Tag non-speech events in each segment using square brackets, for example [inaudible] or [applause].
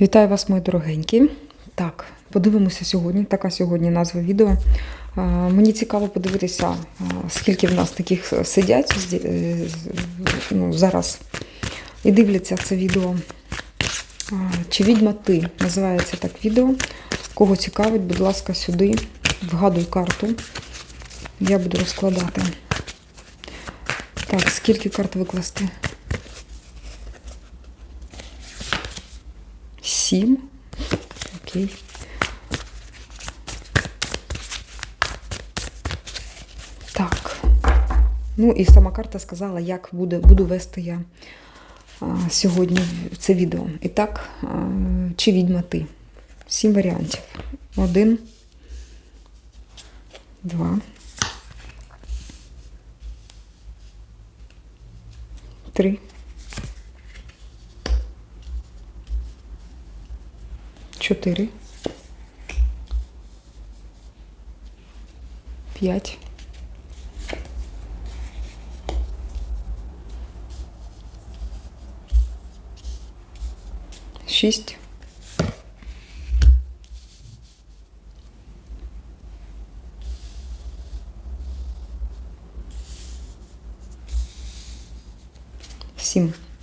Вітаю вас, мої дорогенькі. Так, подивимося сьогодні. Така сьогодні назва відео. Мені цікаво подивитися, скільки в нас таких сидять е, з- ну, зараз і дивляться це відео. Чи відьма ти? Називається так відео. Кого цікавить, будь ласка, сюди. Вгадуй карту. Я буду розкладати. Так, скільки карт викласти? Сім. Окей. Так. Ну і сама карта сказала, як буде, буду вести я а, сьогодні це відео. І так, а, чи відьма ти? Сім варіантів. Один. Два. Три. 4, 5, 6, 7.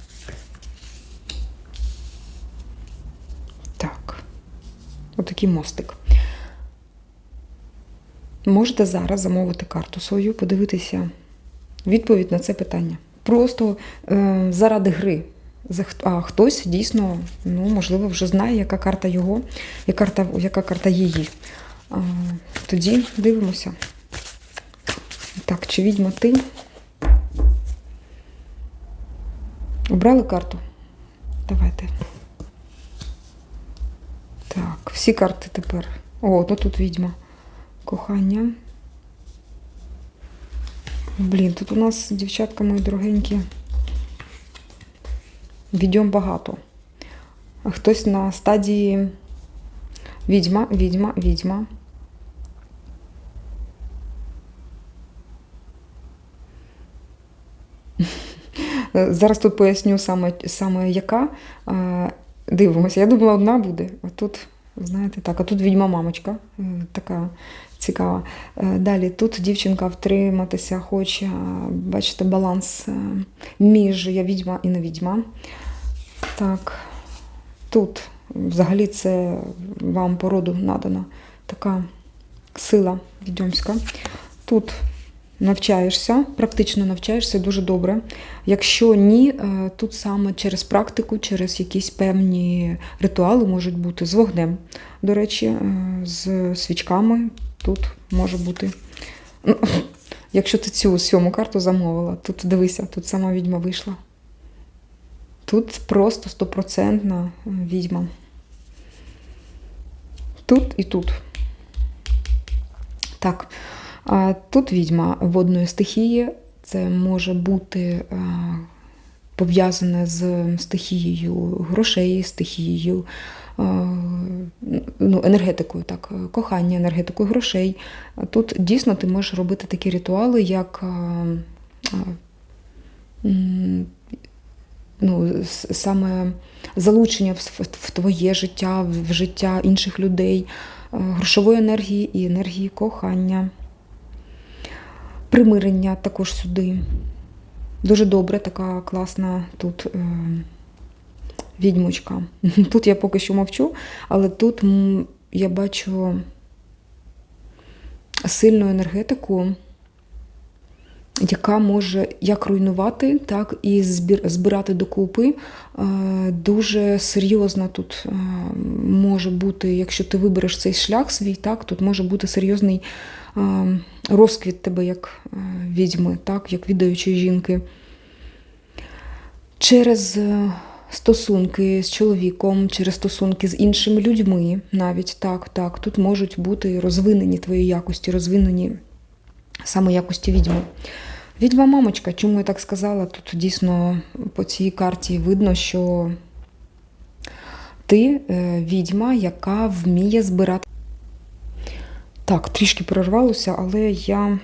Отакий мостик. Можете зараз замовити карту свою, подивитися відповідь на це питання. Просто е, заради гри. А хтось дійсно, ну, можливо, вже знає, яка карта його, яка карта, яка карта її. А, тоді дивимося. Так, чи відьма ти? Обрали карту? Давайте. Так, всі карти тепер. О, ну тут відьма. Кохання. Блін, тут у нас, дівчатка мої дорогенькі, відьом багато. Хтось на стадії відьма, відьма, відьма. Е, [laughs] Зараз тут поясню саме, саме яка. Дивимося. Я думала, одна буде. А тут, знаєте, так, а тут відьма мамочка, е, така цікава. Е, Далі тут дівчинка втриматися хоче, бачите, баланс е, між я відьма і не відьма. Так, тут взагалі це вам породу надана така сила відьомська. Тут навчаєшся, практично навчаєшся дуже добре. Якщо ні, е, тут саме через практику, через якісь певні ритуали можуть бути з вогнем. До речі, е, з свічками тут може бути. Ну, [laughs] Якщо ти цю сьому карту замовила, тут дивися, тут сама відьма вийшла. Тут просто стопроцентна е, відьма. Тут і тут. Так. А тут відьма водної стихії. Це може бути пов'язане з стихією грошей, стихією, ну, енергетикою, так, кохання, енергетикою грошей. Тут дійсно ти можеш робити такі ритуали, як ну, саме залучення в, твоє життя, в життя інших людей, грошової енергії і енергії кохання. Примирення також сюди. Дуже добре, така класна тут е, відьмочка. [laughs] Тут я поки що мовчу, але тут я бачу сильну енергетику, яка може як руйнувати, так і збирати докупи. Е, Дуже серйозно тут е, може бути, якщо ти вибереш цей шлях свій, так, тут може бути серйозний е, розквіт тебе як відьми, так, як відаючої жінки. Через стосунки з чоловіком, через стосунки з іншими людьми, навіть так, так, тут можуть бути розвинені твої якості, розвинені саме якості відьми. Відьма мамочка, чому я так сказала? Тут дійсно по цій карті видно, що ти е, відьма, яка вміє збирати. Так, трішки прорвалося, але я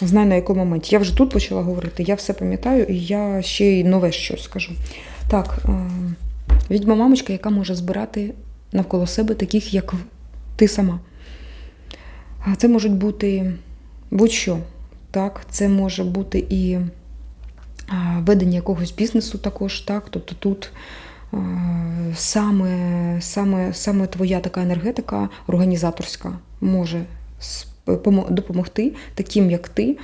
знаю на якому моменті. Я вже тут почала говорити, я все пам'ятаю, і я ще й нове щось скажу. Так, е, Відьма мамочка, яка може збирати навколо себе таких, як ти сама. Це можуть бути будь-що. Так? Це може бути і ведення якогось бізнесу також, так? Тобто тут саме, саме, саме твоя така енергетика організаторська може допомогти таким, як ти,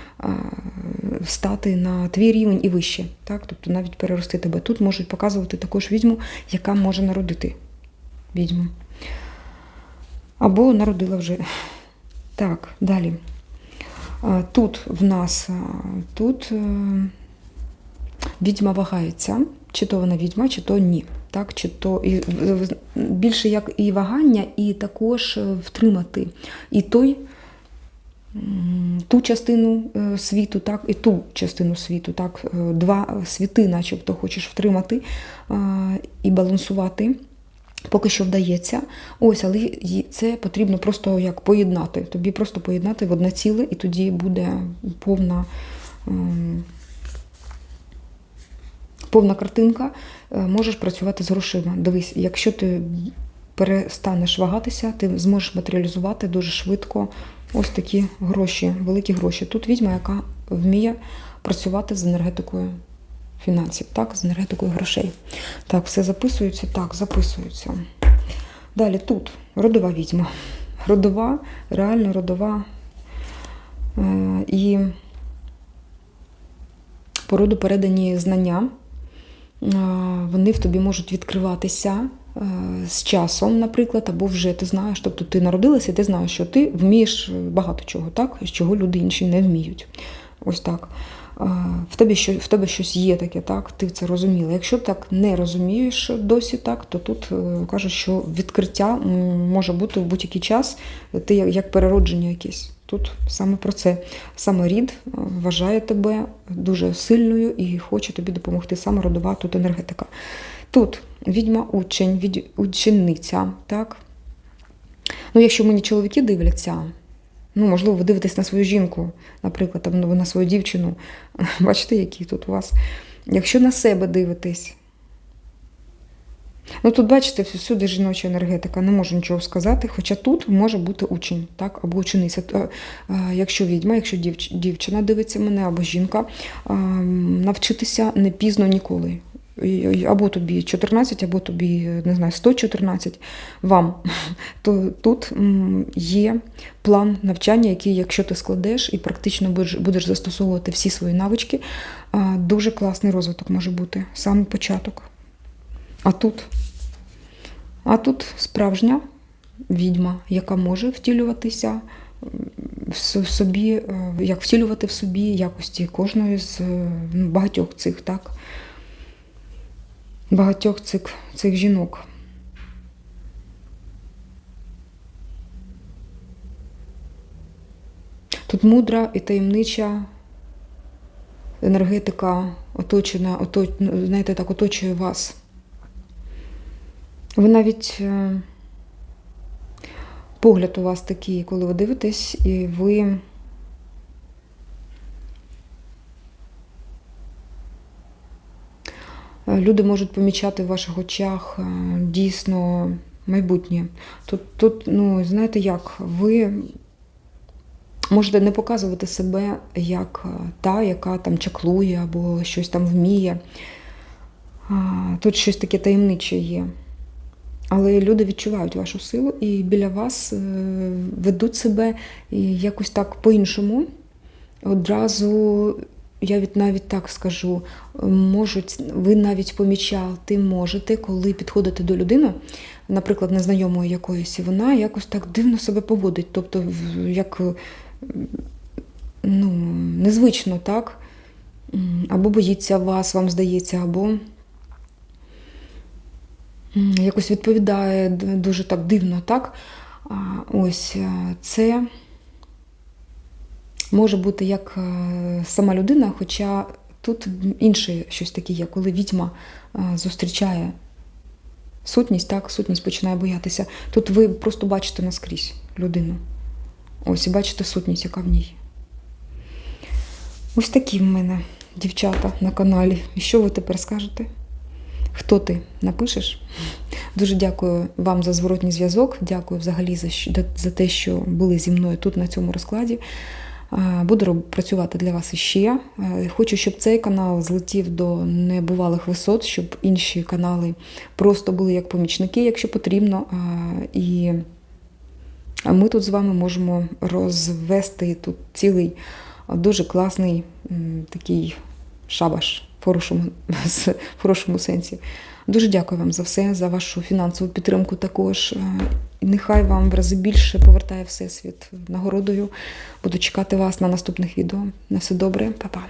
стати на твій рівень і вище. Так? Тобто навіть перерости тебе. Тут можуть показувати також відьму, яка може народити відьму. Або народила вже. Так, далі. Тут в нас тут е, відьма вагається, чи то вона відьма, чи то ні. Так, чи то і, більше як і вагання, і також е, втримати і той, ту частину е, світу, так, і ту частину світу. Так, два світи, начебто, хочеш втримати і балансувати. Поки що вдається. Ось, але це потрібно просто як поєднати. Тобі просто поєднати в одне ціле, і тоді буде повна, ем, повна картинка. Е, Можеш працювати з грошима. Дивись, якщо ти перестанеш вагатися, ти зможеш матеріалізувати дуже швидко ось такі гроші, великі гроші. Тут відьма, яка вміє працювати з енергетикою фінансів, так, з енергетикою грошей. Так, все записується, так, записується. Далі тут родова відьма. Родова, реально родова. Е, І по роду передані знання. Е, Вони в тобі можуть відкриватися е, з часом, наприклад, або вже ти знаєш, тобто ти народилася, і ти знаєш, що ти вмієш багато чого, так? чого люди інші не вміють. Ось так. Е, В тебе, що, в тебе щось є таке, так? ти це розуміла. Якщо так не розумієш досі, так, то тут е, кажуть, що відкриття може бути в будь-який час, ти як переродження якесь. Тут саме про це. Саме рід е, вважає тебе дуже сильною і хоче тобі допомогти. Саме родова тут енергетика. Тут відьма учень, від, учениця, так? Ну, якщо мені чоловіки дивляться, ну, можливо, ви дивитесь на свою жінку, наприклад, там, ну, на свою дівчину. [laughs] Бачите, які тут у вас. Якщо на себе дивитесь, ну тут бачите, всюди жіноча енергетика, не можу нічого сказати, хоча тут може бути учень, так, або учениця. То, е, Якщо відьма, якщо дівч- дівчина дивиться мене, або жінка, е, навчитися не пізно ніколи. Або тобі 14, або тобі не знаю, 114 вам, [laughs] то тут є план навчання, який, якщо ти складеш і практично будеш, застосовувати всі свої навички, дуже класний розвиток може бути, саме початок. А тут, а тут справжня відьма, яка може втілюватися в собі, е, як втілювати в собі якості кожної з багатьох цих, так? Багатьох цих, цих жінок. Тут мудра і таємнича енергетика оточена, ото, ну, знаєте, так оточує вас. Ви навіть е, погляд у вас такий, коли ви дивитесь, і ви. е, Люди можуть помічати в ваших очах е, дійсно майбутнє. Тут, тут, ну, знаєте як, ви можете не показувати себе як е, та, яка там чаклує або щось там вміє. Тут щось таке таємниче є. Але люди відчувають вашу силу і біля вас е, ведуть себе якось так по-іншому. Одразу, я від навіть так скажу, можуть, ви навіть помічати можете, коли підходите до людини, наприклад, незнайомої якоїсь, і вона якось так дивно себе поводить. Тобто, як е, ну, незвично, так? Або боїться вас, вам здається, або якось відповідає дуже так дивно, так? Ось е, це може бути як е, сама людина, хоча тут інше щось таке є, коли відьма е, зустрічає сутність, так, сутність починає боятися. Тут ви просто бачите наскрізь людину. Ось і бачите сутність, яка в ній. Ось такі в мене дівчата на каналі. І що ви тепер скажете? Хто ти напишеш? Дуже дякую вам за зворотній зв'язок. Дякую взагалі за, за те, що були зі мною тут на цьому розкладі. Е, Буду працювати для вас іще. Е, Хочу, щоб цей канал злетів до небувалих висот, щоб інші канали просто були як помічники, якщо потрібно. Е, І ми тут з вами можемо розвести тут цілий дуже класний такий шабаш в хорошому, [laughs] в хорошому сенсі. Дуже дякую вам за все, за вашу фінансову підтримку також. Е, Нехай вам в рази більше повертає Всесвіт нагородою. Буду чекати вас на наступних відео. На все добре, Па-па.